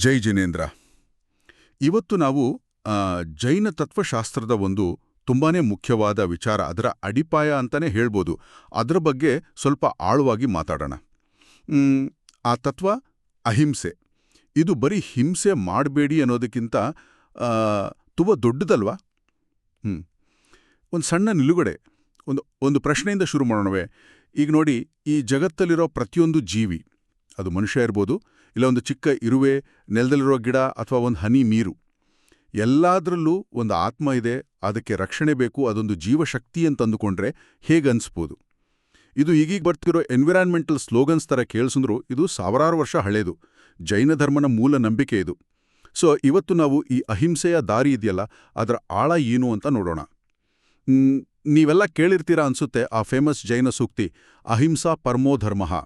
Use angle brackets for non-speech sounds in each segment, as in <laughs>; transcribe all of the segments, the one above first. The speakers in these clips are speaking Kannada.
ಜೈ ಜಿನೇಂದ್ರ. ಇವತ್ತು ನಾವು ಜೈನ ತತ್ವಶಾಸ್ತ್ರದ ಒಂದು ತುಂಬಾನೇ ಮುಖ್ಯವಾದ ವಿಚಾರ, ಅದರ ಅಡಿಪಾಯ ಅಂತಲೇ ಹೇಳ್ಬೋದು. ಅದರ ಬಗ್ಗೆ ಸ್ವಲ್ಪ ಆಳವಾಗಿ ಮಾತಾಡೋಣ. ಆ ತತ್ವ ಅಹಿಂಸೆ. ಇದು ಬರೀ ಹಿಂಸೆ ಮಾಡಬೇಡಿ ಅನ್ನೋದಕ್ಕಿಂತ ತುಂಬ ದೊಡ್ಡದಲ್ವಾ? ಒಂದು ಸಣ್ಣ ನಿಲುಗಡೆ, ಒಂದು ಒಂದು ಪ್ರಶ್ನೆಯಿಂದ ಶುರು ಮಾಡೋಣವೇ. ಈಗ ನೋಡಿ, ಈ ಜಗತ್ತಲ್ಲಿರೋ ಪ್ರತಿಯೊಂದು ಜೀವಿ, ಅದು ಮನುಷ್ಯ ಇರ್ಬೋದು ಇಲ್ಲ ಒಂದು ಚಿಕ್ಕ ಇರುವೆ, ನೆಲದಲ್ಲಿರೋ ಗಿಡ ಅಥವಾ ಒಂದು ಹನಿ ನೀರು. ಎಲ್ಲದರಲ್ಲೂ ಒಂದು ಆತ್ಮ ಇದೆ, ಅದಕ್ಕೆ ರಕ್ಷಣೆ ಬೇಕು, ಅದೊಂದು ಜೀವಶಕ್ತಿ ಅಂತ ಅಂದುಕೊಂಡ್ರೆ ಹೇಗನ್ಸ್ಬೋದು ಇದು ಈಗೀಗ ಬರ್ತಿರೋ ಎನ್ವಿರಾನ್ಮೆಂಟಲ್ ಸ್ಲೋಗನ್ಸ್ ಥರ ಕೇಳಿಸಿದ್ರು, ಇದು ಸಾವಿರಾರು ವರ್ಷ ಹಳೇದು. ಜೈನ ಧರ್ಮನ ಮೂಲ ನಂಬಿಕೆ ಇದು. ಸೊ, ಇವತ್ತು ನಾವು ಈ ಅಹಿಂಸೆಯ ದಾರಿ ಇದೆಯಲ್ಲ, ಅದರ ಆಳ ಏನು ಅಂತ ನೋಡೋಣ. ನೀವೆಲ್ಲ ಕೇಳಿರ್ತೀರಾ ಅನ್ಸುತ್ತೆ ಆ ಫೇಮಸ್ ಜೈನ ಸೂಕ್ತಿ, ಅಹಿಂಸಾ ಪರಮೋ ಅಂದರೆ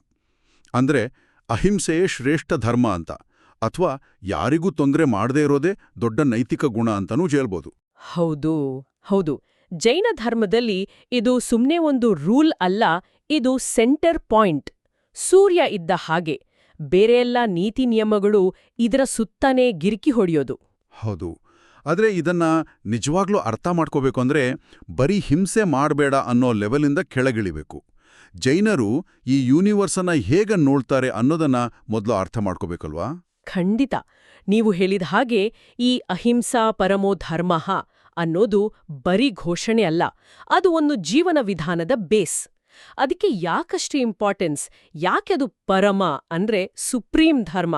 ಅಂದ್ರೆ ಅಹಿಂಸೆಯೇ ಶ್ರೇಷ್ಠ ಧರ್ಮ ಅಂತ. ಅಥವಾ ಯಾರಿಗೂ ತೊಂದರೆ ಮಾಡದೇ ಇರೋದೇ ದೊಡ್ಡ ನೈತಿಕ ಗುಣ ಅಂತನೂ ಹೇಳ್ಬೋದು. ಹೌದು ಹೌದು. ಜೈನ ಧರ್ಮದಲ್ಲಿ ಇದು ಸುಮ್ಮನೆ ಒಂದು ರೂಲ್ ಅಲ್ಲ ಇದು ಸೆಂಟರ್ ಪಾಯಿಂಟ್. ಸೂರ್ಯ ಇದ್ದ ಹಾಗೆ. ಬೇರೆಲ್ಲ ನೀತಿ ನಿಯಮಗಳು ಇದರ ಸುತ್ತನೇ ಗಿರಿಕಿ ಹೊಡೆಯೋದು. ಹೌದು. ಆದರೆ ಇದನ್ನ ನಿಜವಾಗ್ಲೂ ಅರ್ಥ ಮಾಡ್ಕೋಬೇಕು ಅಂದ್ರೆ ಬರೀ ಹಿಂಸೆ ಮಾಡಬೇಡ ಅನ್ನೋ ಲೆವೆಲಿಂದ ಕೆಳಗಿಳಿಬೇಕು. ಜೈನರು ಈ ಯೂನಿವರ್ಸನ್ನ ಹೇಗೆ ನೋಡ್ತಾರೆ ಅನ್ನೋದನ್ನ ಮೊದಲು ಅರ್ಥ ಮಾಡ್ಕೋಬೇಕಲ್ವಾ? ಖಂಡಿತ. ನೀವು ಹೇಳಿದ ಹಾಗೆ ಈ ಅಹಿಂಸಾ ಪರಮೋ ಧರ್ಮ ಅನ್ನೋದು ಬರೀ ಘೋಷಣೆ ಅಲ್ಲ ಅದು ಒಂದು ಜೀವನ ವಿಧಾನದ ಬೇಸ್. ಅದಕ್ಕೆ ಯಾಕಷ್ಟು ಇಂಪಾರ್ಟೆನ್ಸ್? ಯಾಕೆ ಅದು ಪರಮ ಅಂದ್ರೆ ಸುಪ್ರೀಂ ಧರ್ಮ?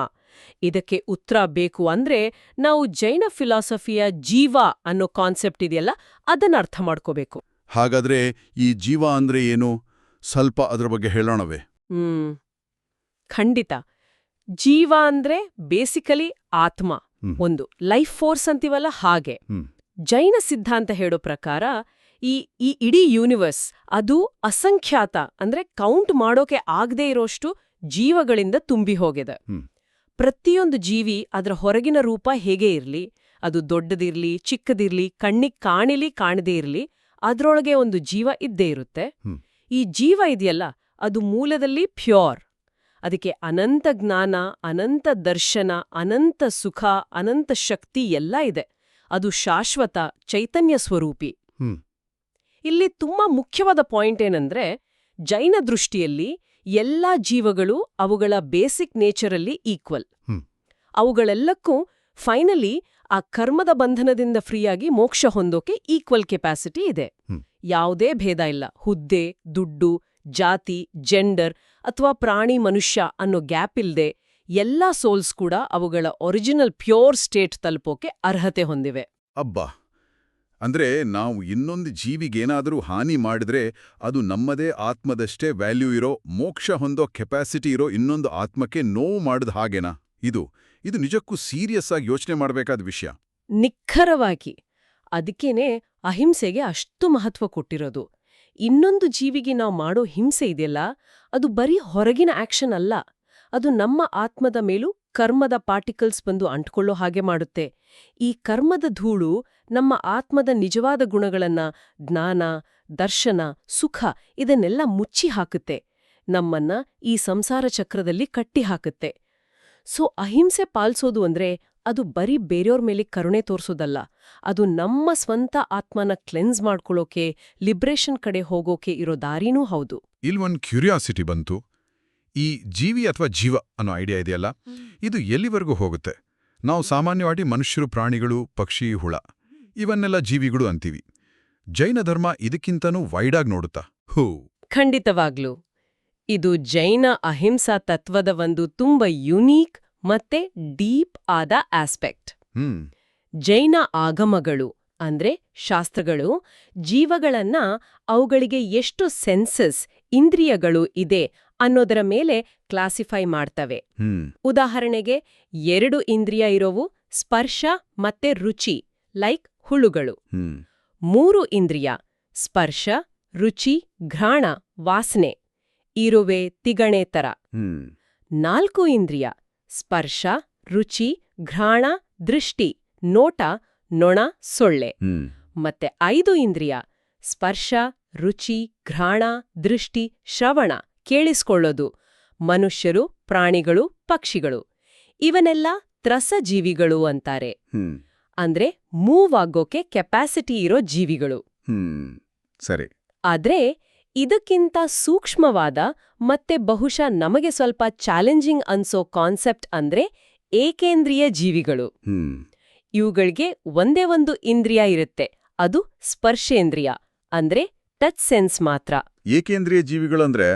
ಇದಕ್ಕೆ ಉತ್ತರ ಬೇಕು ಅಂದ್ರೆ ನಾವು ಜೈನ ಫಿಲಾಸಫಿಯ ಜೀವ ಅನ್ನೋ ಕಾನ್ಸೆಪ್ಟ್ ಇದೆಯಲ್ಲ ಅದನ್ನ ಅರ್ಥ ಮಾಡ್ಕೋಬೇಕು. ಹಾಗಾದ್ರೆ ಈ ಜೀವ ಅಂದ್ರೆ ಏನು? ಸ್ವಲ್ಪ ಅದರ ಬಗ್ಗೆ ಹೇಳೋಣವೇ. ಹ್ಮ್. ಖಂಡಿತ. ಜೀವ ಅಂದ್ರೆ ಬೇಸಿಕಲಿ ಆತ್ಮ. ಒಂದು ಲೈಫ್ ಫೋರ್ಸ್ ಅಂತೀವಲ್ಲ ಹಾಗೆ. ಜೈನ ಸಿದ್ಧಾಂತ ಹೇಳೋ ಪ್ರಕಾರ ಈ ಈ ಇಡೀ ಯೂನಿವರ್ಸ್ ಅದು ಅಸಂಖ್ಯಾತ ಅಂದ್ರೆ ಕೌಂಟ್ ಮಾಡೋಕೆ ಆಗದೇ ಇರೋಷ್ಟು ಜೀವಗಳಿಂದ ತುಂಬಿ ಹೋಗಿದೆ. ಪ್ರತಿಯೊಂದು ಜೀವಿ ಅದರ ಹೊರಗಿನ ರೂಪ ಹೇಗೆ ಇರ್ಲಿ ಅದು ದೊಡ್ಡದಿರ್ಲಿ ಚಿಕ್ಕದಿರ್ಲಿ ಕಣ್ಣಿಗೆ ಕಾಣಿಲಿ ಕಾಣದೇ ಇರ್ಲಿ ಅದರೊಳಗೆ ಒಂದು ಜೀವ ಇದ್ದೇ ಇರುತ್ತೆ. ಈ ಜೀವ ಇದೆಯಲ್ಲ ಅದು ಮೂಲದಲ್ಲಿ ಪ್ಯೂರ್ ಅದಕ್ಕೆ ಅನಂತ ಜ್ಞಾನ ಅನಂತ ದರ್ಶನ ಅನಂತ ಸುಖ ಅನಂತ ಶಕ್ತಿ ಎಲ್ಲ ಇದೆ ಅದು ಶಾಶ್ವತ ಚೈತನ್ಯ ಸ್ವರೂಪಿ. ಇಲ್ಲಿ ತುಂಬಾ ಮುಖ್ಯವಾದ ಪಾಯಿಂಟ್ ಏನಂದ್ರೆ ಜೈನ ದೃಷ್ಟಿಯಲ್ಲಿ ಎಲ್ಲಾ ಜೀವಗಳು ಅವುಗಳ ಬೇಸಿಕ್ ನೇಚರಲ್ಲಿ ಈಕ್ವಲ್. ಅವುಗಳೆಲ್ಲಕ್ಕೂ ಫೈನಲಿ ಆ ಕರ್ಮದ ಬಂಧನದಿಂದ ಫ್ರೀಯಾಗಿ ಮೋಕ್ಷ ಹೊಂದೋಕೆ ಈಕ್ವಲ್ ಕೆಪಾಸಿಟಿ ಇದೆ. ಯಾವುದೇ ಭೇದ ಇಲ್ಲ. ಹುದ್ದೆ ದುಡ್ಡು ಜಾತಿ ಜೆಂಡರ್ ಅಥವಾ ಪ್ರಾಣಿ ಮನುಷ್ಯ ಅನ್ನೋ ಗ್ಯಾಪ್ ಇಲ್ಲದೆ ಎಲ್ಲಾ ಸೋಲ್ಸ್ ಕೂಡ ಅವುಗಳ ಒರಿಜಿನಲ್ ಪ್ಯೂರ್ ಸ್ಟೇಟ್ ತಲುಪೋಕೆ ಅರ್ಹತೆ ಹೊಂದಿವೆ. ಅಬ್ಬಾ! ಅಂದ್ರೆ ನಾವು ಇನ್ನೊಂದು ಜೀವಿಗೇನಾದರೂ ಹಾನಿ ಮಾಡಿದ್ರೆ ಅದು ನಮ್ಮದೇ ಆತ್ಮದಷ್ಟೇ ವ್ಯಾಲ್ಯೂ ಇರೋ ಮೋಕ್ಷ ಹೊಂದೋ ಕೆಪಾಸಿಟಿ ಇರೋ ಇನ್ನೊಂದು ಆತ್ಮಕ್ಕೆ ನೋವು ಮಾಡಿದ ಹಾಗೇನಾ? ಇದು ಇದು ನಿಜಕ್ಕೂ ಸೀರಿಯಸ್ ಆಗಿ ಯೋಚನೆ ಮಾಡಬೇಕಾದ ವಿಷಯ. ನಿಖರವಾಗಿ. ಅದಕ್ಕೇನೆ ಅಹಿಂಸೆಗೆ ಅಷ್ಟು ಮಹತ್ವ ಕೊಟ್ಟಿರೋದು. ಇನ್ನೊಂದು ಜೀವಿಗೆ ನಾವು ಮಾಡೋ ಹಿಂಸೆ ಇದೆಯಲ್ಲ, ಅದು ಬರೀ ಹೊರಗಿನ ಆಕ್ಷನ್ ಅಲ್ಲ, ಅದು ನಮ್ಮ ಆತ್ಮದ ಮೇಲೂ ಕರ್ಮದ ಪಾರ್ಟಿಕಲ್ಸ್ ಬಂದು ಅಂಟ್ಕೊಳ್ಳೋ ಹಾಗೆ ಮಾಡುತ್ತೆ. ಈ ಕರ್ಮದ ಧೂಳು ನಮ್ಮ ಆತ್ಮದ ನಿಜವಾದ ಗುಣಗಳನ್ನ, ಜ್ಞಾನ, ದರ್ಶನ, ಸುಖ ಇದನ್ನೆಲ್ಲ ಮುಚ್ಚಿ ಹಾಕುತ್ತೆ. ನಮ್ಮನ್ನ ಈ ಸಂಸಾರ ಚಕ್ರದಲ್ಲಿ ಕಟ್ಟಿ ಹಾಕುತ್ತೆ. ಸೊ ಅಹಿಂಸೆ ಪಾಲ್ಸೋದು ಅಂದ್ರೆ ಅದು ಬರೀ ಬೇರೆಯವ್ರ ಮೇಲೆ ಕರುಣೆ ತೋರಿಸೋದಲ್ಲ. ಅದು ನಮ್ಮ ಸ್ವಂತ ಆತ್ಮನ ಕ್ಲೆನ್ಸ್ ಮಾಡ್ಕೊಳ್ಳೋಕೆ ಲಿಬ್ರೇಷನ್ ಕಡೆ ಹೋಗೋಕೆ ಇರೋ ದಾರಿನೂ ಹೌದು. ಇಲ್ವೊಂದು ಕ್ಯೂರಿಯಾಸಿಟಿ ಬಂತು. ಈ ಜೀವಿ ಅಥವಾ ಜೀವ ಅನ್ನೋ ಐಡಿಯಾ ಇದೆಯಲ್ಲ? ಇದು ಎಲ್ಲಿವರೆಗೂ ಹೋಗುತ್ತೆ? ನಾವು ಸಾಮಾನ್ಯವಾಗಿ ಮನುಷ್ಯರು ಪ್ರಾಣಿಗಳು ಪಕ್ಷಿ ಹುಳ ಇವನ್ನೆಲ್ಲ ಜೀವಿಗಳು ಅಂತೀವಿ. ಜೈನ ಧರ್ಮ ಇದಕ್ಕಿಂತನೂ ವೈಡಾಗಿ ನೋಡುತ್ತಾ? ಹೂ. ಖಂಡಿತವಾಗ್ಲೂ. ಇದು ಜೈನ ಅಹಿಂಸಾ ತತ್ವದ ಒಂದು ತುಂಬ ಯುನೀಕ್ ಮತ್ತೆ ಡೀಪ್ ಆದ ಆಸ್ಪೆಕ್ಟ್. ಹ್ಮ್. ಜೈನ ಆಗಮಗಳು ಅಂದ್ರೆ ಶಾಸ್ತ್ರಗಳು ಜೀವಗಳನ್ನ ಅವುಗಳಿಗೆ ಎಷ್ಟು ಸೆನ್ಸಸ್ ಇಂದ್ರಿಯಗಳು ಇದೆ ಅನ್ನೋದರ ಮೇಲೆ ಕ್ಲಾಸಿಫೈ ಮಾಡ್ತವೆ. ಉದಾಹರಣೆಗೆ ಎರಡು ಇಂದ್ರಿಯ ಇರೋವು ಸ್ಪರ್ಶ ಮತ್ತೆ ರುಚಿ ಲೈಕ್ ಹುಳುಗಳು. ಮೂರು ಇಂದ್ರಿಯ ಸ್ಪರ್ಶ ರುಚಿ ಘ್ರಾಣ ವಾಸನೆ ಇರುವೆ ತಿಗಣೆ ತರ ಹ್ಮ್. ನಾಲ್ಕು ಇಂದ್ರಿಯ ಸ್ಪರ್ಶ ರುಚಿ ಘ್ರಾಣ ದೃಷ್ಟಿ ನೋಟ ನೊಣ ಸೊಳ್ಳೆ. ಮತ್ತೆ ಐದು ಇಂದ್ರಿಯ ಸ್ಪರ್ಶ ರುಚಿ ಘ್ರಾಣ ದೃಷ್ಟಿ ಶ್ರವಣ ಕೇಳಿಸ್ಕೊಳ್ಳೋದು. ಮನುಷ್ಯರು ಪ್ರಾಣಿಗಳು ಪಕ್ಷಿಗಳು. ಇವನೆಲ್ಲ ತ್ರಸಜೀವಿಗಳು ಅಂತಾರೆ. ಹ್ಮ್. ಅಂದ್ರೆ ಮೂವ್ ಆಗೋಕೆ ಕೆಪಾಸಿಟಿ ಇರೋ ಜೀವಿಗಳು. ಹ್ಮ್. ಸರಿ. ಆದ್ರೆ ಇದಕ್ಕಿಂತ ಸೂಕ್ಷ್ಮವಾದ ಮತ್ತೆ ಬಹುಶಃ ನಮಗೆ ಸ್ವಲ್ಪ ಚಾಲೆಂಜಿಂಗ್ ಅನ್ಸೋ ಕಾನ್ಸೆಪ್ಟ್ ಅಂದ್ರೆ ಏಕೇಂದ್ರಿಯ ಜೀವಿಗಳು. ಇವುಗಳಿಗೆ ಒಂದೇ ಒಂದು ಇಂದ್ರಿಯ ಇರುತ್ತೆ ಅದು ಸ್ಪರ್ಶೇಂದ್ರಿಯ ಅಂದ್ರೆ ಟಚ್ ಸೆನ್ಸ್ ಮಾತ್ರ. ಏಕೇಂದ್ರಿಯ ಜೀವಿಗಳಂದ್ರೆ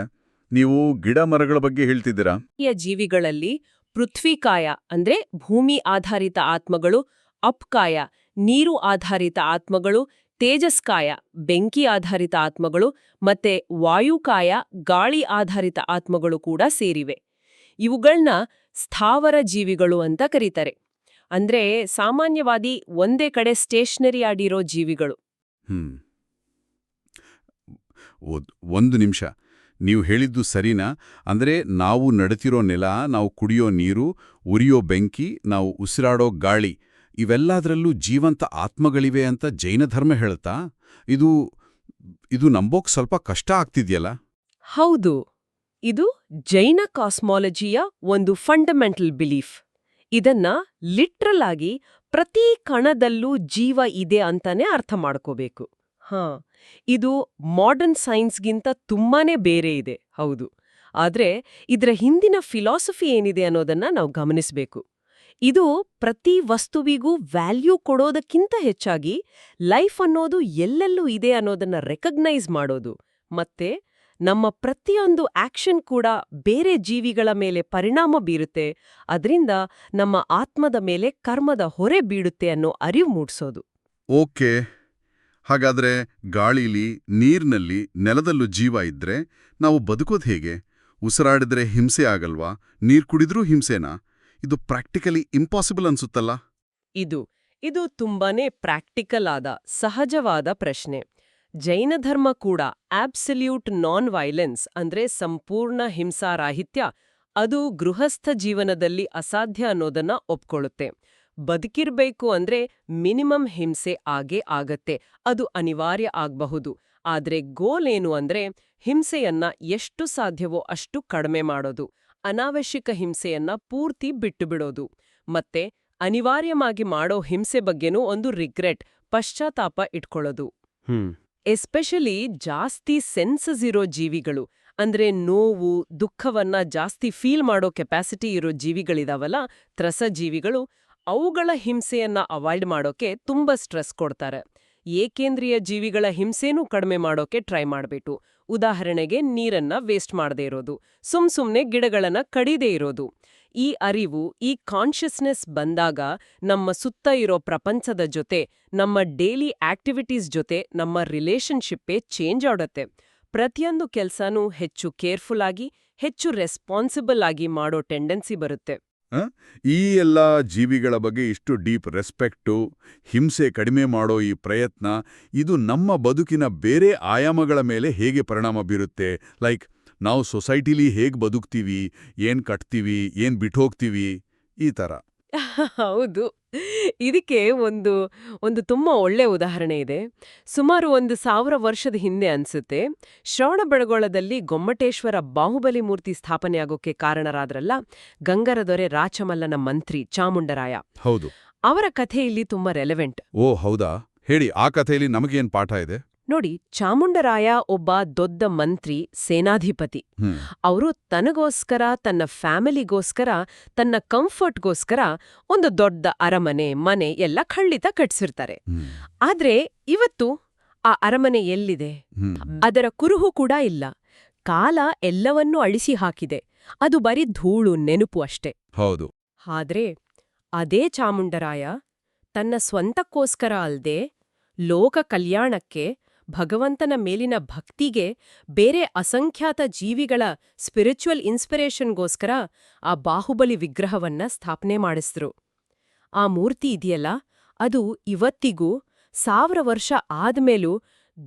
ನೀವು ಗಿಡ ಮರಗಳ ಬಗ್ಗೆ ಹೇಳ್ತಿದ್ದೀರಾ? ಈ ಜೀವಿಗಳಲ್ಲಿ ಪೃಥ್ವಿಕಾಯ ಅಂದ್ರೆ ಭೂಮಿ ಆಧಾರಿತ ಆತ್ಮಗಳು ಅಪ್ಕಾಯ ನೀರು ಆಧಾರಿತ ಆತ್ಮಗಳು ತೇಜಸ್ಕಾಯ, ಬೆಂಕಿ ಆಧಾರಿತ ಆತ್ಮಗಳು ಮತ್ತೆ ವಾಯುಕಾಯ, ಗಾಳಿ ಆಧಾರಿತ ಆತ್ಮಗಳು ಕೂಡ ಸೇರಿವೆ. ಇವುಗಳನ್ನ ಸ್ಥಾವರ ಜೀವಿಗಳು ಅಂತ ಕರೀತಾರೆ. ಅಂದ್ರೆ ಸಾಮಾನ್ಯವಾದಿ ಒಂದೇ ಕಡೆ ಸ್ಟೇಷನರಿ ಆಡಿರೋ ಜೀವಿಗಳು. ಒಂದು ನಿಮಿಷ. ನೀವು ಹೇಳಿದ್ದು ಸರಿನಾ? ಅಂದ್ರೆ ನಾವು ನಡೆತಿರೋ ನೆಲ, ನಾವು ಕುಡಿಯೋ ನೀರು, ಉರಿಯೋ ಬೆಂಕಿ, ನಾವು ಉಸಿರಾಡೋ ಗಾಳಿ ಇವೆಲ್ಲದರಲ್ಲೂ ಜೀವಂತ ಆತ್ಮಗಳಿವೆ ಅಂತ ಜೈನ ಧರ್ಮ ಹೇಳುತ್ತಾ? ಇದು ಇದು ನಂಬೋಕ್ ಸ್ವಲ್ಪ ಕಷ್ಟ ಆಗ್ತಿದ್ಯಲ್ಲ? ಹೌದು. ಇದು ಜೈನ ಕಾಸ್ಮಾಲಜಿಯ ಒಂದು ಫಂಡಮೆಂಟಲ್ ಬಿಲೀಫ್. ಇದನ್ನ ಲಿಟ್ರಲ್ ಆಗಿ ಪ್ರತಿ ಕಣದಲ್ಲೂ ಜೀವ ಇದೆ ಅಂತಾನೆ ಅರ್ಥ ಮಾಡ್ಕೋಬೇಕು. ಹಾ, ಇದು ಮಾಡರ್ನ್ ಸೈನ್ಸ್ಗಿಂತ ತುಂಬಾನೇ ಬೇರೆ ಇದೆ, ಹೌದು. ಆದ್ರೆ ಇದರ ಹಿಂದಿನ ಫಿಲಾಸಫಿ ಏನಿದೆ ಅನ್ನೋದನ್ನ ನಾವು ಗಮನಿಸಬೇಕು. ಇದು ಪ್ರತಿ ವಸ್ತುವಿಗೂ ವ್ಯಾಲ್ಯೂ ಕೊಡೋದಕ್ಕಿಂತ ಹೆಚ್ಚಾಗಿ ಲೈಫ್ ಅನ್ನೋದು ಎಲ್ಲೆಲ್ಲೂ ಇದೆ ಅನ್ನೋದನ್ನ ರೆಕಗ್ನೈಸ್ ಮಾಡೋದು. ಮತ್ತೆ ನಮ್ಮ ಪ್ರತಿಯೊಂದು ಆಕ್ಷನ್ ಕೂಡ ಬೇರೆ ಜೀವಿಗಳ ಮೇಲೆ ಪರಿಣಾಮ ಬೀರುತ್ತೆ. ಅದರಿಂದ ನಮ್ಮ ಆತ್ಮದ ಮೇಲೆ ಕರ್ಮದ ಹೊರೆ ಬೀಳುತ್ತೆ ಅನ್ನೋ ಅರಿವು ಮೂಡಿಸೋದು. ಓಕೆ. ಹಾಗಾದ್ರೆ ಗಾಳಿಲಿ, ನೀರಿನಲ್ಲಿ ನೆಲದಲ್ಲೂ ಜೀವ ಇದ್ರೆ ನಾವು ಬದುಕೋದು ಹೇಗೆ? ಉಸಿರಾಡಿದ್ರೆ ಹಿಂಸೆ ಆಗಲ್ವಾ? ನೀರು ಕುಡಿದ್ರೂ ಹಿಂಸೆನಾ? ಇದು ಪ್ರಾಕ್ಟಿಕಲಿ ಇಂಪಾಸಿಬಲ್ ಅನ್ಸುತ್ತಲ್ಲ? ಇದು ಇದು ತುಂಬಾನೇ ಪ್ರಾಕ್ಟಿಕಲ್ ಆದ, ಸಹಜವಾದ ಪ್ರಶ್ನೆ. ಜೈನ ಧರ್ಮ ಕೂಡ ಆಬ್ಸಲ್ಯೂಟ್ ನಾನ್ ವೈಲೆನ್ಸ್ ಅಂದ್ರೆ ಸಂಪೂರ್ಣ ಹಿಂಸಾರಾಹಿತ್ಯ, ಅದು ಗೃಹಸ್ಥ ಜೀವನದಲ್ಲಿ ಅಸಾಧ್ಯ ಅನ್ನೋದನ್ನ ಒಪ್ಕೊಳ್ಳುತ್ತೆ. ಬದುಕಿರ್ಬೇಕು ಅಂದ್ರೆ ಮಿನಿಮಮ್ ಹಿಂಸೆ ಆಗೇ ಆಗತ್ತೆ, ಅದು ಅನಿವಾರ್ಯ ಆಗ್ಬಹುದು. ಆದ್ರೆ ಗೋಲ್ ಏನು ಅಂದ್ರೆ ಹಿಂಸೆಯನ್ನ ಎಷ್ಟು ಸಾಧ್ಯವೋ ಅಷ್ಟು ಕಡಿಮೆ ಮಾಡೋದು. ಅನಾವಶ್ಯಕ ಹಿಂಸೆಯನ್ನ ಪೂರ್ತಿ ಬಿಟ್ಟುಬಿಡೋದು. ಮತ್ತೆ ಅನಿವಾರ್ಯವಾಗಿ ಮಾಡೋ ಹಿಂಸೆ ಬಗ್ಗೆನೂ ಒಂದು ರಿಗ್ರೆಟ್ ಪಶ್ಚಾತ್ತಾಪ ಇಟ್ಕೊಳ್ಳೋದು. ಎಸ್ಪೆಷಲಿ ಜಾಸ್ತಿ ಸೆನ್ಸಸ್ ಇರೋ ಜೀವಿಗಳು ಅಂದ್ರೆ ನೋವು ದುಃಖವನ್ನ ಜಾಸ್ತಿ ಫೀಲ್ ಮಾಡೋ ಕೆಪಾಸಿಟಿ ಇರೋ ಜೀವಿಗಳಿದಾವಲ್ಲ ತ್ರಸ ಜೀವಿಗಳು ಅವುಗಳ ಹಿಂಸೆಯನ್ನ ಅವಾಯ್ಡ್ ಮಾಡೋಕೆ ತುಂಬಾ ಸ್ಟ್ರೆಸ್ ಕೊಡ್ತಾರೆ. ಏಕೇಂದ್ರಿಯ ಜೀವಿಗಳ ಹಿಂಸೆನೂ ಕಡಿಮೆ ಮಾಡೋಕೆ ಟ್ರೈ ಮಾಡ್ಬಿಟ್ಟು ಉದಾಹರಣೆಗೆ ನೀರನ್ನ ವೇಸ್ಟ್ ಮಾಡದೇ ಇರೋದು, ಸುಮ್ ಸುಮ್ನೆ ಗಿಡಗಳನ್ನ ಕಡಿದೇ ಇರೋದು. ಈ ಅರಿವು, ಈ ಕಾನ್ಷಿಯಸ್ನೆಸ್ ಬಂದಾಗ ನಮ್ಮ ಸುತ್ತ ಇರೋ ಪ್ರಪಂಚದ ಜೊತೆ, ನಮ್ಮ ಡೇಲಿ ಆಕ್ಟಿವಿಟೀಸ್ ಜೊತೆ ನಮ್ಮ ರಿಲೇಷನ್ಶಿಪ್ಪೇ ಚೇಂಜ್ ಆಡುತ್ತೆ. ಪ್ರತಿಯೊಂದು ಕೆಲ್ಸನೂ ಹೆಚ್ಚು ಕೇರ್ಫುಲ್ ಆಗಿ, ಹೆಚ್ಚು ರೆಸ್ಪಾನ್ಸಿಬಲ್ ಆಗಿ ಮಾಡೋ ಟೆಂಡೆನ್ಸಿ ಬರುತ್ತೆ. ಈ ಎಲ್ಲ ಜೀವಿಗಳ ಬಗ್ಗೆ ಇಷ್ಟು ಡೀಪ್ ರೆಸ್ಪೆಕ್ಟು, ಹಿಂಸೆ ಕಡಿಮೆ ಮಾಡೋ ಈ ಪ್ರಯತ್ನ, ಇದು ನಮ್ಮ ಬದುಕಿನ ಬೇರೆ ಆಯಾಮಗಳ ಮೇಲೆ ಹೇಗೆ ಪರಿಣಾಮ ಬೀರುತ್ತೆ? ಲೈಕ್, ನಾವು ಸೊಸೈಟಿಲಿ ಹೇಗೆ ಬದುಕ್ತೀವಿ, ಏನು ಕಟ್ತೀವಿ, ಏನು ಬಿಟ್ಟು ಹೋಗ್ತೀವಿ ಈ ಥರ <laughs> ಹೌದು. ಇದಕ್ಕೆ ಒಂದು ಒಂದು ತುಂಬಾ ಒಳ್ಳೆ ಉದಾಹರಣೆ ಇದೆ. ಸುಮಾರು ಒಂದು ಸಾವಿರ ವರ್ಷದ ಹಿಂದೆ ಅನ್ಸುತ್ತೆ ಶ್ರವಣಬೆಳಗೊಳದಲ್ಲಿ ಗೊಮ್ಮಟೇಶ್ವರ ಬಾಹುಬಲಿ ಮೂರ್ತಿ ಸ್ಥಾಪನೆಯಾಗೋಕೆ ಕಾರಣರಾದ್ರಲ್ಲ ಗಂಗರ ದೊರೆ ರಾಚಮಲ್ಲನ ಮಂತ್ರಿ ಚಾಮುಂಡರಾಯ. ಹೌದು. ಅವರ ಕಥೆ ಇಲ್ಲಿ ತುಂಬಾ ರೆಲೆವೆಂಟ್ ಓ ಹೌದಾ? ಹೇಳಿ ಆ ಕಥೆಯಲ್ಲಿ ನಮಗೇನ್ ಪಾಠ ಇದೆ? ನೋಡಿ ಚಾಮುಂಡರಾಯ ಒಬ್ಬ ದೊಡ್ಡ ಮಂತ್ರಿ ಸೇನಾಧಿಪತಿ. ಅವರು ತನಗೋಸ್ಕರ ತನ್ನ ಫ್ಯಾಮಿಲಿಗೋಸ್ಕರ ತನ್ನ ಕಂಫರ್ಟ್ಗೋಸ್ಕರ ಒಂದು ದೊಡ್ಡ ಅರಮನೆ ಮನೆ ಎಲ್ಲ ಖಂಡಿತ ಕಟ್ಸಿರ್ತಾರೆ. ಆದ್ರೆ ಇವತ್ತು ಆ ಅರಮನೆ ಎಲ್ಲಿದೆ? ಅದರ ಕುರುಹು ಕೂಡ ಇಲ್ಲ. ಕಾಲ ಎಲ್ಲವನ್ನೂ ಅಳಿಸಿ ಹಾಕಿದೆ. ಅದು ಬರೀ ಧೂಳು ನೆನಪು ಅಷ್ಟೆ. ಹೌದು. ಆದ್ರೆ ಅದೇ ಚಾಮುಂಡರಾಯ ತನ್ನ ಸ್ವಂತಕ್ಕೋಸ್ಕರ ಅಲ್ದೆ ಲೋಕ ಕಲ್ಯಾಣಕ್ಕೆ ಭಗವಂತನ ಮೇಲಿನ ಭಕ್ತಿಗೆ ಬೇರೆ ಅಸಂಖ್ಯಾತ ಜೀವಿಗಳ ಸ್ಪಿರಿಚುವಲ್ ಇನ್ಸ್ಪಿರೇಷನ್ಗೋಸ್ಕರ ಆ ಬಾಹುಬಲಿ ವಿಗ್ರಹವನ್ನ ಸ್ಥಾಪನೆ ಮಾಡಿಸಿದ್ರು. ಆ ಮೂರ್ತಿ ಇದೆಯಲ್ಲ, ಅದು ಇವತ್ತಿಗೂ ಸಾವಿರ ವರ್ಷ ಆದ್ಮೇಲೂ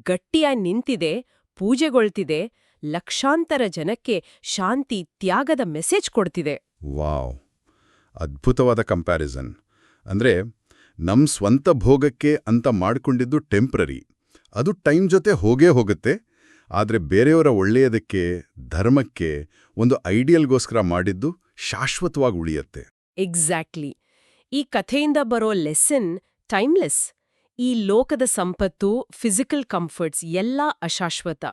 ಗಟ್ಟಿಯಾಗಿ ನಿಂತಿದೆ, ಪೂಜೆಗೊಳ್ತಿದೆ, ಲಕ್ಷಾಂತರ ಜನಕ್ಕೆ ಶಾಂತಿ, ತ್ಯಾಗದ ಮೆಸೇಜ್ ಕೊಡ್ತಿದೆ. ವಾವ್! ಅದ್ಭುತವಾದ ಕಂಪ್ಯಾರಿಸನ್ ಅಂದ್ರೆ ನಮ್ ಸ್ವಂತ ಭೋಗಕ್ಕೆ ಅಂತ ಮಾಡ್ಕೊಂಡಿದ್ದು ಟೆಂಪ್ರರಿ ಅದು ಟೈಮ್ ಜೊತೆ ಹೋಗೇ ಹೋಗುತ್ತೆ. ಆದರೆ ಬೇರೆಯವರ ಒಳ್ಳೆಯದಕ್ಕೆ, ಧರ್ಮಕ್ಕೆ ಒಂದು ಐಡಿಯಲ್ಗೋಸ್ಕರ ಮಾಡಿದ್ದು ಶಾಶ್ವತವಾಗಿ ಉಳಿಯತ್ತೆ. ಎಕ್ಸಾಕ್ಟ್ಲಿ ಈ ಕಥೆಯಿಂದ ಬರೋ ಲೆಸನ್ ಟೈಮ್ಲೆಸ್ ಈ ಲೋಕದ ಸಂಪತ್ತು ಫಿಸಿಕಲ್ ಕಂಫರ್ಟ್ಸ್ ಎಲ್ಲ ಅಶಾಶ್ವತ.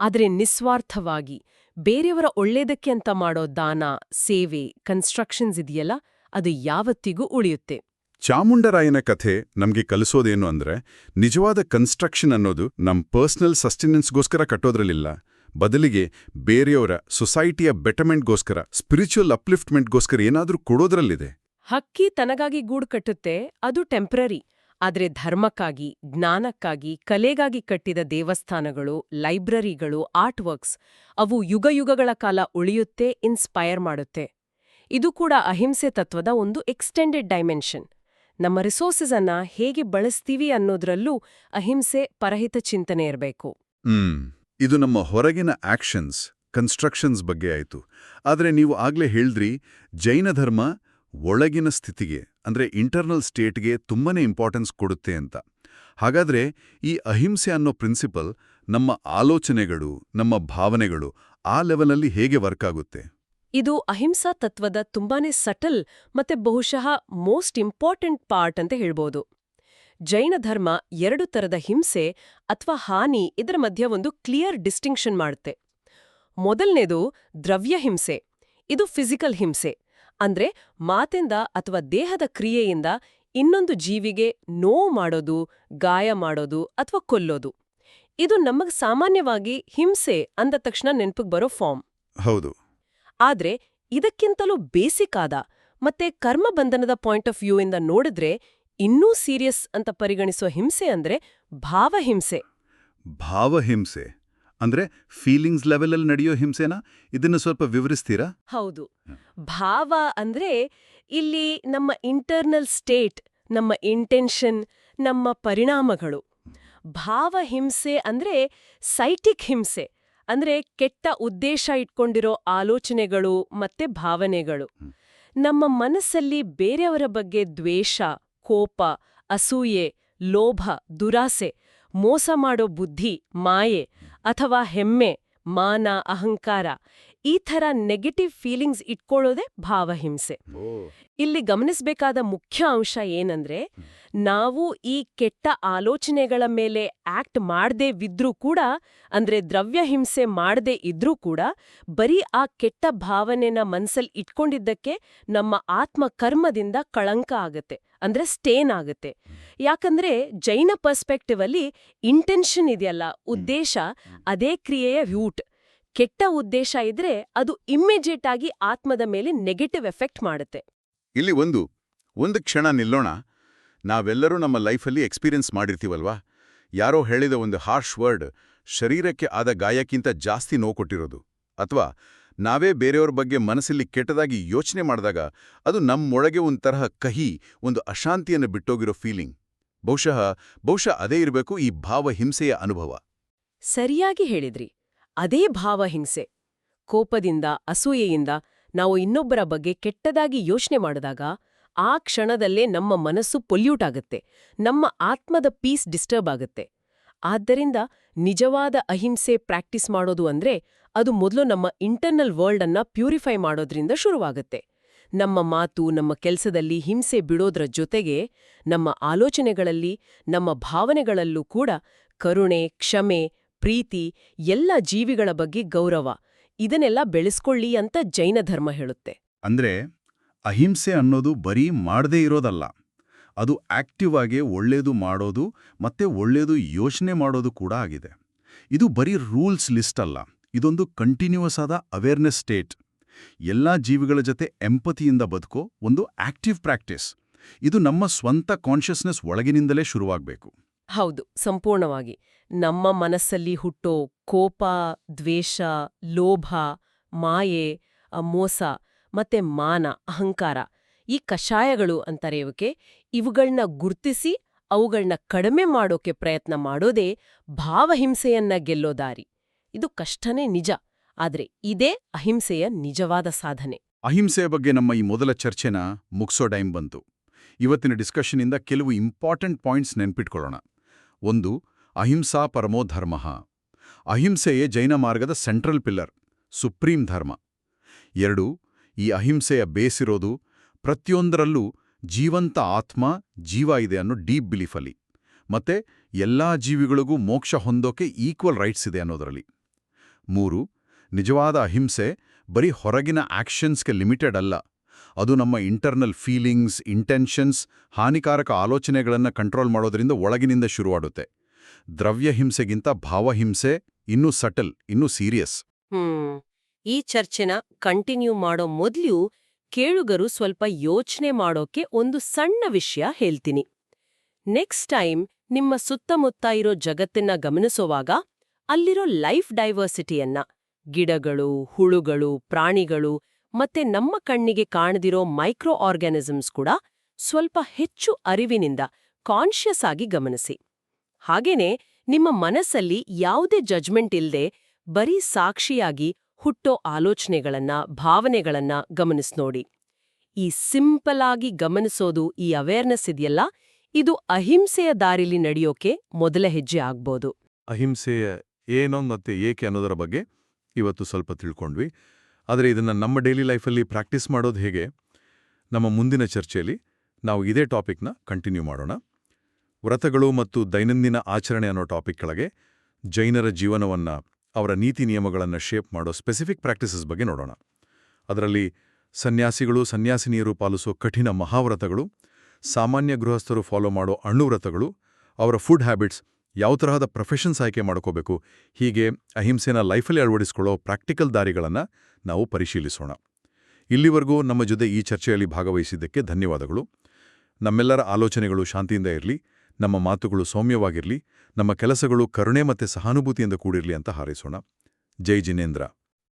ಆದರೆ ನಿಸ್ವಾರ್ಥವಾಗಿ, ಬೇರೆಯವರ ಒಳ್ಳೇದಕ್ಕೆ ಅಂತ ಮಾಡೋ ದಾನ, ಸೇವೆ ಕನ್ಸ್ಟ್ರಕ್ಷನ್ಸ್ ಇದೆಯಲ್ಲ, ಅದು ಯಾವತ್ತಿಗೂ ಉಳಿಯುತ್ತೆ. ಚಾಮುಂಡರಾಯನ ಕಥೆ ನಮಗೆ ಕಲಿಸೋದೇನು ಅಂದರೆ, ನಿಜವಾದ ಕನ್ಸ್ಟ್ರಕ್ಷನ್ ಅನ್ನೋದು ನಮ್ಮ ಪರ್ಸನಲ್ ಸಸ್ಟೆನೆನ್ಸ್ಗೋಸ್ಕರ ಕಟ್ಟೋದ್ರಲ್ಲಿಲ್ಲ. ಬದಲಿಗೆ ಬೇರೆಯವರ ಸೊಸೈಟಿಯ ಬೆಟರ್ಮೆಂಟ್ಗೋಸ್ಕರ ಸ್ಪಿರಿಚುವಲ್ ಅಪ್ಲಿಫ್ಟ್ಮೆಂಟ್ಗೋಸ್ಕರ ಏನಾದರೂ ಕೊಡೋದ್ರಲ್ಲಿದೆ. ಹಕ್ಕಿ ತನಗಾಗಿ ಗೂಡು ಕಟ್ಟುತ್ತೆ, ಅದು ಟೆಂಪ್ರರಿ ಆದರೆ ಧರ್ಮಕ್ಕಾಗಿ, ಜ್ಞಾನಕ್ಕಾಗಿ, ಕಲೆಗಾಗಿ ಕಟ್ಟಿದ ದೇವಸ್ಥಾನಗಳು ಲೈಬ್ರರಿಗಳು ಆರ್ಟ್ ವರ್ಕ್ಸ್ ಅವು ಯುಗಯುಗಗಳ ಕಾಲ ಉಳಿಯುತ್ತೆ ಇನ್ಸ್ಪೈರ್ ಮಾಡುತ್ತೆ. ಇದು ಕೂಡ ಅಹಿಂಸೆ ತತ್ವದ ಒಂದು ಎಕ್ಸ್ಟೆಂಡೆಡ್ ಡೈಮೆನ್ಷನ್ ನಮ್ಮ ರಿಸೋರ್ಸಸ್ ಅನ್ನ ಹೇಗೆ ಬಳಸ್ತೀವಿ ಅನ್ನೋದ್ರಲ್ಲೂ ಅಹಿಂಸೆ, ಪರಹಿತ ಚಿಂತನೆ ಇರಬೇಕು. ಇದು ನಮ್ಮ ಹೊರಗಿನ ಆಕ್ಷನ್ಸ್ ಕನ್ಸ್ಟ್ರಕ್ಷನ್ಸ್ ಬಗ್ಗೆ ಆಯಿತು. ಆದ್ರೆ ನೀವು ಆಗ್ಲೇ ಹೇಳಿದ್ರಿ, ಜೈನ ಧರ್ಮ ಒಳಗಿನ ಸ್ಥಿತಿಗೆ, ಅಂದ್ರೆ ಇಂಟರ್ನಲ್ ಸ್ಟೇಟ್ಗೆ ತುಂಬಾನೇ ಇಂಪಾರ್ಟೆನ್ಸ್ ಕೊಡುತ್ತೆ ಅಂತ. ಹಾಗಾದ್ರೆ ಈ ಅಹಿಂಸೆ ಅನ್ನೋ ಪ್ರಿನ್ಸಿಪಲ್ ನಮ್ಮ ಆಲೋಚನೆಗಳು, ನಮ್ಮ ಭಾವನೆಗಳು ಆ ಲೆವೆಲಲ್ಲಿ ಹೇಗೆ ವರ್ಕ್ ಆಗುತ್ತೆ? ಇದು ಅಹಿಂಸಾ ತತ್ವದ ತುಂಬಾನೇ ಸಟಲ್ ಮತ್ತೆ ಬಹುಶಃ ಮೋಸ್ಟ್ ಇಂಪಾರ್ಟೆಂಟ್ ಪಾರ್ಟ್ ಅಂತ ಹೇಳ್ಬೋದು. ಜೈನ ಧರ್ಮ ಎರಡು ತರದ ಹಿಂಸೆ ಅಥವಾ ಹಾನಿ ಇದರ ಮಧ್ಯ ಒಂದು ಕ್ಲಿಯರ್ ಡಿಸ್ಟಿಂಕ್ಷನ್ ಮಾಡುತ್ತೆ. ಮೊದಲನೇದು ದ್ರವ್ಯ ಹಿಂಸೆ, ಇದು ಫಿಸಿಕಲ್ ಹಿಂಸೆ, ಅಂದ್ರೆ ಮಾತಿಂದ ಅಥವಾ ದೇಹದ ಕ್ರಿಯೆಯಿಂದ ಇನ್ನೊಂದು ಜೀವಿಗೆ ನೋವು ಮಾಡೋದು, ಗಾಯ ಮಾಡೋದು ಅಥವಾ ಕೊಲ್ಲೋದು. ಇದು ನಮಗೆ ಸಾಮಾನ್ಯವಾಗಿ ಹಿಂಸೆ ಅಂದ ತಕ್ಷಣ ನೆನಪಿಗೆ ಬರೋ ಫಾರ್ಮ್. ಹೌದು. ಆದ್ರೆ ಇದಕ್ಕಿಂತಲೂ ಬೇಸಿಕ್ ಆದ ಮತ್ತೆ ಕರ್ಮಬಂಧನದ ಪಾಯಿಂಟ್ ಆಫ್ ವ್ಯೂ ಇಂದ ನೋಡಿದ್ರೆ ಇನ್ನೂ ಸೀರಿಯಸ್ ಅಂತ ಪರಿಗಣಿಸೋ ಹಿಂಸೆ ಅಂದ್ರೆ ಭಾವಹಿಂಸೆ ಭಾವಹಿಂಸೆ ಅಂದ್ರೆ ಫೀಲಿಂಗ್ಸ್ ಲೆವೆಲಲ್ಲಿ ನಡೆಯೋ ಹಿಂಸೆನಾ? ಇದನ್ನ ಸ್ವಲ್ಪ ವಿವರಿಸ್ತೀರಾ? ಹೌದು. ಭಾವ ಅಂದ್ರೆ ಇಲ್ಲಿ ನಮ್ಮ ಇಂಟರ್ನಲ್ ಸ್ಟೇಟ್ ನಮ್ಮ ಇಂಟೆನ್ಷನ್ ನಮ್ಮ ಪರಿಣಾಮಗಳು. ಭಾವಹಿಂಸೆ ಅಂದ್ರೆ ಸೈಟಿಕ್ ಹಿಂಸೆ. ಅಂದ್ರೆ ಕೆಟ್ಟ ಉದ್ದೇಶ ಇಟ್ಕೊಂಡಿರೋ ಆಲೋಚನೆಗಳು ಮತ್ತೆ ಭಾವನೆಗಳು. ನಮ್ಮ ಮನಸ್ಸಲ್ಲಿ ಬೇರೆಯವರ ಬಗ್ಗೆ ದ್ವೇಷ ಕೋಪ ಅಸೂಯೆ ಲೋಭ ದುರಾಸೆ ಮೋಸ ಮಾಡೋ ಬುದ್ಧಿ ಮಾಯೆ ಅಥವಾ ಹೆಮ್ಮೆ ಮಾನ ಅಹಂಕಾರ ಈ ಥರ ನೆಗೆಟಿವ್ ಫೀಲಿಂಗ್ಸ್ ಇಟ್ಕೊಳ್ಳೋದೇ ಭಾವಹಿಂಸೆ. ಇಲ್ಲಿ ಗಮನಿಸಬೇಕಾದ ಮುಖ್ಯ ಅಂಶ ಏನಂದ್ರೆ ನಾವು ಈ ಕೆಟ್ಟ ಆಲೋಚನೆಗಳ ಮೇಲೆ ಆಕ್ಟ್ ಮಾಡದೇ ವಿದ್ರೂ ಕೂಡ ಅಂದ್ರೆ ದ್ರವ್ಯ ಹಿಂಸೆ ಮಾಡದೇ ಇದ್ರೂ ಕೂಡ ಬರೀ ಆ ಕೆಟ್ಟ ಭಾವನೆನ ಮನ್ಸಲ್ ಇಟ್ಕೊಂಡಿದ್ದಕ್ಕೆ ನಮ್ಮ ಆತ್ಮ ಕರ್ಮದಿಂದ ಕಳಂಕ ಆಗತ್ತೆ ಅಂದ್ರೆ ಸ್ಟೇನ್ ಆಗುತ್ತೆ. ಯಾಕಂದ್ರೆ ಜೈನ ಪರ್ಸ್ಪೆಕ್ಟಿವ್ ಅಲ್ಲಿ ಇಂಟೆನ್ಷನ್ ಇದೆಯಲ್ಲ ಉದ್ದೇಶ ಅದೇ ಕ್ರಿಯೆಯ ವ್ಯೂಟ್ ಕೆಟ್ಟ ಉದ್ದೇಶ ಇದ್ರೆ ಅದು ಇಮ್ಮಿಡಿಯೇಟ್ ಆಗಿ ಆತ್ಮದ ಮೇಲೆ ನೆಗೆಟಿವ್ ಎಫೆಕ್ಟ್ ಮಾಡುತ್ತೆ. ಇಲ್ಲಿ ಒಂದು ಒಂದು ಕ್ಷಣ ನಿಲ್ಲೋಣ. ನಾವೆಲ್ಲರೂ ನಮ್ಮ ಲೈಫಲ್ಲಿ ಎಕ್ಸ್ಪೀರಿಯನ್ಸ್ ಮಾಡಿರ್ತೀವಲ್ವಾ? ಯಾರೋ ಹೇಳಿದ ಒಂದು ಹಾರ್ಶ್ ವರ್ಡ್ ಶರೀರಕ್ಕೆ ಆದ ಗಾಯಕ್ಕಿಂತ ಜಾಸ್ತಿ ನೋವು ಕೊಟ್ಟಿರೋದು. ಅಥವಾ ನಾವೇ ಬೇರೆಯವ್ರ ಬಗ್ಗೆ ಮನಸ್ಸಲ್ಲಿ ಕೆಟ್ಟದಾಗಿ ಯೋಚನೆ ಮಾಡಿದಾಗ ಅದು ನಮ್ಮೊಳಗೆ ಒಂದು ತರಹ ಕಹಿ ಒಂದು ಅಶಾಂತಿಯನ್ನು ಬಿಟ್ಟೋಗಿರೋ ಫೀಲಿಂಗ್ ಬಹುಶಃ ಬಹುಶಃ ಅದೇ ಇರಬೇಕು ಈ ಭಾವಹಿಂಸೆಯ ಅನುಭವ. ಸರಿಯಾಗಿ ಹೇಳಿದ್ರಿ. ಅದೇ ಭಾವಹಿಂಸೆ. ಕೋಪದಿಂದ, ಅಸೂಯೆಯಿಂದ ನಾವು ಇನ್ನೊಬ್ಬರ ಬಗ್ಗೆ ಕೆಟ್ಟದಾಗಿ ಯೋಚನೆ ಮಾಡಿದಾಗ ಆ ಕ್ಷಣದಲ್ಲೇ ನಮ್ಮ ಮನಸ್ಸು ಪೊಲ್ಯೂಟ್ ಆಗುತ್ತೆ, ನಮ್ಮ ಆತ್ಮದ ಪೀಸ್ ಡಿಸ್ಟರ್ಬ್ ಆಗುತ್ತೆ. ಆದ್ದರಿಂದ ನಿಜವಾದ ಅಹಿಂಸೆ ಪ್ರಾಕ್ಟೀಸ್ ಮಾಡೋದು ಅಂದ್ರೆ ಅದು ಮೊದಲು ನಮ್ಮ ಇಂಟರ್ನಲ್ ವರ್ಲ್ಡ್ ಅನ್ನ ಪ್ಯೂರಿಫೈ ಮಾಡೋದ್ರಿಂದ ಶುರುವಾಗುತ್ತೆ. ನಮ್ಮ ಮಾತು, ನಮ್ಮ ಕೆಲಸದಲ್ಲಿ ಹಿಂಸೆ ಬಿಡೋದ್ರ ಜೊತೆಗೆ ನಮ್ಮ ಆಲೋಚನೆಗಳಲ್ಲಿ, ನಮ್ಮ ಭಾವನೆಗಳಲ್ಲೂ ಕೂಡ ಕರುಣೆ, ಕ್ಷಮೆ ಪ್ರೀತಿ ಎಲ್ಲ ಜೀವಿಗಳ ಬಗ್ಗೆ ಗೌರವ. ಇದನ್ನೆಲ್ಲ ಬೆಳೆಸ್ಕೊಳ್ಳಿ ಅಂತ ಜೈನ ಧರ್ಮ ಹೇಳುತ್ತೆ. ಅಂದ್ರೆ ಅಹಿಂಸೆ ಅನ್ನೋದು ಬರೀ ಮಾಡದೇ ಇರೋದಲ್ಲ. ಅದು ಆಕ್ಟಿವ್ ಆಗಿ ಒಳ್ಳೇದು ಮಾಡೋದು ಮತ್ತೆ ಒಳ್ಳೇದು ಯೋಚನೆ ಮಾಡೋದು ಕೂಡ ಆಗಿದೆ. ಇದು ಬರೀ ರೂಲ್ಸ್ ಲಿಸ್ಟ್ ಅಲ್ಲ. ಇದೊಂದು ಕಂಟಿನ್ಯೂಸ್ ಆದ ಅವೇರ್ನೆಸ್ ಸ್ಟೇಟ್ ಎಲ್ಲ ಜೀವಿಗಳ ಜೊತೆ ಎಂಪತಿಯಿಂದ ಬದುಕೋ ಒಂದು ಆಕ್ಟಿವ್ ಪ್ರಾಕ್ಟೀಸ್ ಇದು ನಮ್ಮ ಸ್ವಂತ ಕಾನ್ಷಿಯಸ್ನೆಸ್ ಒಳಗಿನಿಂದಲೇ ಶುರುವಾಗಬೇಕು. ಹೌದು, ಸಂಪೂರ್ಣವಾಗಿ. ನಮ್ಮ ಮನಸ್ಸಲ್ಲಿ ಹುಟ್ಟೋ ಕೋಪ, ದ್ವೇಷ, ಲೋಭ, ಮಾಯೆ ಮೋಸ, ಮತ್ತೆ ಮಾನ, ಅಹಂಕಾರ ಈ ಕಷಾಯಗಳು ಅಂತಾರೆ ಇವಕ್ಕೆ. ಇವುಗಳನ್ನ ಗುರ್ತಿಸಿ ಅವುಗಳನ್ನ ಕಡಿಮೆ ಮಾಡೋಕೆ ಪ್ರಯತ್ನ ಮಾಡೋದೇ ಭಾವಹಿಂಸೆಯನ್ನ ಗೆಲ್ಲೋ ದಾರಿ. ಇದು ಕಷ್ಟನೇ ನಿಜ, ಆದರೆ ಇದೇ ಅಹಿಂಸೆಯ ನಿಜವಾದ ಸಾಧನೆ. ಅಹಿಂಸೆಯ ಬಗ್ಗೆ ನಮ್ಮ ಈ ಮೊದಲ ಚರ್ಚೆನ ಮುಗಿಸೋ ಟೈಮ್ ಬಂತು. ಇವತ್ತಿನ ಡಿಸ್ಕಷನ್ನಿಂದ ಕೆಲವು ಇಂಪಾರ್ಟೆಂಟ್ ಪಾಯಿಂಟ್ಸ್ ನೆನ್ಪಿಟ್ಕೊಳ್ಳೋಣ. ಒಂದು, ಅಹಿಂಸಾ ಪರಮೋ ಧರ್ಮ. ಅಹಿಂಸೆಯೇ ಜೈನ ಮಾರ್ಗದ ಸೆಂಟ್ರಲ್ ಪಿಲ್ಲರ್, ಸುಪ್ರೀಂ ಧರ್ಮ. ಎರಡು, ಈ ಅಹಿಂಸೆಯ ಬೇಸಿರೋದು ಪ್ರತಿಯೊಂದರಲ್ಲೂ ಜೀವಂತ ಆತ್ಮ, ಜೀವ ಇದೆ ಅನ್ನೋ ಡೀಪ್ ಬಿಲೀಫಲ್ಲಿ ಮತ್ತೆ ಎಲ್ಲಾ ಜೀವಿಗಳಿಗೂ ಮೋಕ್ಷ ಹೊಂದೋಕೆ ಈಕ್ವಲ್ ರೈಟ್ಸ್ ಇದೆ ಅನ್ನೋದರಲ್ಲಿ. ಮೂರು, ನಿಜವಾದ ಅಹಿಂಸೆ ಬರೀ ಹೊರಗಿನ ಆಕ್ಷನ್ಸ್ಗೆ ಲಿಮಿಟೆಡ್ ಅಲ್ಲ. ಅದು ನಮ್ಮ ಇಂಟರ್ನಲ್ ಫೀಲಿಂಗ್ಸ್ ಇಂಟೆನ್ಷನ್ಸ್ ಹಾನಿಕಾರಕ ಆಲೋಚನೆಗಳನ್ನು ಕಂಟ್ರೋಲ್ ಮಾಡೋದ್ರಿಂದ ಒಳಗಿನಿಂದ ಶುರುವಾಡುತ್ತೆ ದ್ರವ್ಯ ಹಿಂಸೆಗಿಂತ ಭಾವಹಿಂಸೆ ಇನ್ನೂ ಸಟಲ್ ಇನ್ನೂ ಸೀರಿಯಸ್ ಈ ಚರ್ಚೆನ ಕಂಟಿನ್ಯೂ ಮಾಡೋ ಮೊದಲು ಕೇಳುಗರು ಸ್ವಲ್ಪ ಯೋಚನೆ ಮಾಡೋಕೆ ಒಂದು ಸಣ್ಣ ವಿಷಯ ಹೇಳ್ತೀನಿ. ನೆಕ್ಸ್ಟ್ ಟೈಮ್ ನಿಮ್ಮ ಸುತ್ತಮುತ್ತ ಇರೋ ಜಗತ್ತನ್ನ ಗಮನಿಸುವಾಗ ಅಲ್ಲಿರೋ ಲೈಫ್ ಡೈವರ್ಸಿಟಿಯನ್ನ ಗಿಡಗಳು, ಹುಳುಗಳು, ಪ್ರಾಣಿಗಳು ಮತ್ತೆ ನಮ್ಮ ಕಣ್ಣಿಗೆ ಕಾಣದಿರೋ ಮೈಕ್ರೋ ಆರ್ಗ್ಯಾನಿಸಮ್ಸ್ ಕೂಡ ಸ್ವಲ್ಪ ಹೆಚ್ಚು ಅರಿವಿನಿಂದ ಕಾನ್ಷಿಯಸ್ ಆಗಿ ಗಮನಿಸಿ. ಹಾಗೇನೆ ನಿಮ್ಮ ಮನಸ್ಸಲ್ಲಿ ಯಾವುದೇ ಜಜ್ಮೆಂಟ್ ಇಲ್ಲದೆ ಬರೀ ಸಾಕ್ಷಿಯಾಗಿ ಹುಟ್ಟೋ ಆಲೋಚನೆಗಳನ್ನ, ಭಾವನೆಗಳನ್ನ ಗಮನಿಸ್ ನೋಡಿ. ಈ ಸಿಂಪಲ್ ಆಗಿ ಗಮನಿಸೋದು ಈ ಅವೇರ್ನೆಸ್ ಇದೆಯಲ್ಲ, ಇದು ಅಹಿಂಸೆಯ ದಾರಿಲಿ ನಡೆಯೋಕೆ ಮೊದಲ ಹೆಜ್ಜೆ ಆಗ್ಬೋದು. ಅಹಿಂಸೆಯ ಏನೋ ಮತ್ತೆ ಏಕೆ ಅನ್ನೋದರ ಬಗ್ಗೆ ಇವತ್ತು ಸ್ವಲ್ಪ ತಿಳ್ಕೊಂಡ್ವಿ. ಆದರೆ ಇದನ್ನು ನಮ್ಮ ಡೈಲಿ ಲೈಫಲ್ಲಿ ಪ್ರಾಕ್ಟೀಸ್ ಮಾಡೋದು ಹೇಗೆ? ನಮ್ಮ ಮುಂದಿನ ಚರ್ಚೆಯಲ್ಲಿ ನಾವು ಇದೇ ಟಾಪಿಕ್ನ ಕಂಟಿನ್ಯೂ ಮಾಡೋಣ. ವ್ರತಗಳು ಮತ್ತು ದೈನಂದಿನ ಆಚರಣೆ ಅನ್ನೋ ಟಾಪಿಕ್ ಕೆಳಗೆ ಜೈನರ ಜೀವನವನ್ನು ಅವರ ನೀತಿ ನಿಯಮಗಳನ್ನು ಶೇಪ್ ಮಾಡೋ ಸ್ಪೆಸಿಫಿಕ್ ಪ್ರಾಕ್ಟೀಸಸ್ ಬಗ್ಗೆ ನೋಡೋಣ. ಅದರಲ್ಲಿ ಸನ್ಯಾಸಿಗಳು, ಸನ್ಯಾಸಿನಿಯರು ಪಾಲಿಸೋ ಕಠಿಣ ಮಹಾವ್ರತಗಳು, ಸಾಮಾನ್ಯ ಗೃಹಸ್ಥರು ಫಾಲೋ ಮಾಡೋ ಅಣ್ಣುವ್ರತಗಳು ಅವರ ಫುಡ್ ಹ್ಯಾಬಿಟ್ಸ್ ಯಾವ ತರಹದ ಪ್ರೊಫೆಷನ್ಸ್ ಆಯ್ಕೆ ಮಾಡ್ಕೋಬೇಕು, ಹೀಗೆ ಅಹಿಂಸೆನ ಲೈಫಲ್ಲಿ ಅಳವಡಿಸ್ಕೊಳ್ಳೋ ಪ್ರಾಕ್ಟಿಕಲ್ ದಾರಿಗಳನ್ನು ನಾವು ಪರಿಶೀಲಿಸೋಣ. ಇಲ್ಲಿವರೆಗೂ ನಮ್ಮ ಜೊತೆ ಈ ಚರ್ಚೆಯಲ್ಲಿ ಭಾಗವಹಿಸಿದ್ದಕ್ಕೆ ಧನ್ಯವಾದಗಳು. ನಮ್ಮೆಲ್ಲರ ಆಲೋಚನೆಗಳು ಶಾಂತಿಯಿಂದ ಇರಲಿ, ನಮ್ಮ ಮಾತುಗಳು ಸೌಮ್ಯವಾಗಿರಲಿ, ನಮ್ಮ ಕೆಲಸಗಳು ಕರುಣೆ ಮತ್ತು ಸಹಾನುಭೂತಿಯಿಂದ ಕೂಡಿರಲಿ ಅಂತ ಹಾರೈಸೋಣ. ಜೈ ಜಿನೇಂದ್ರ.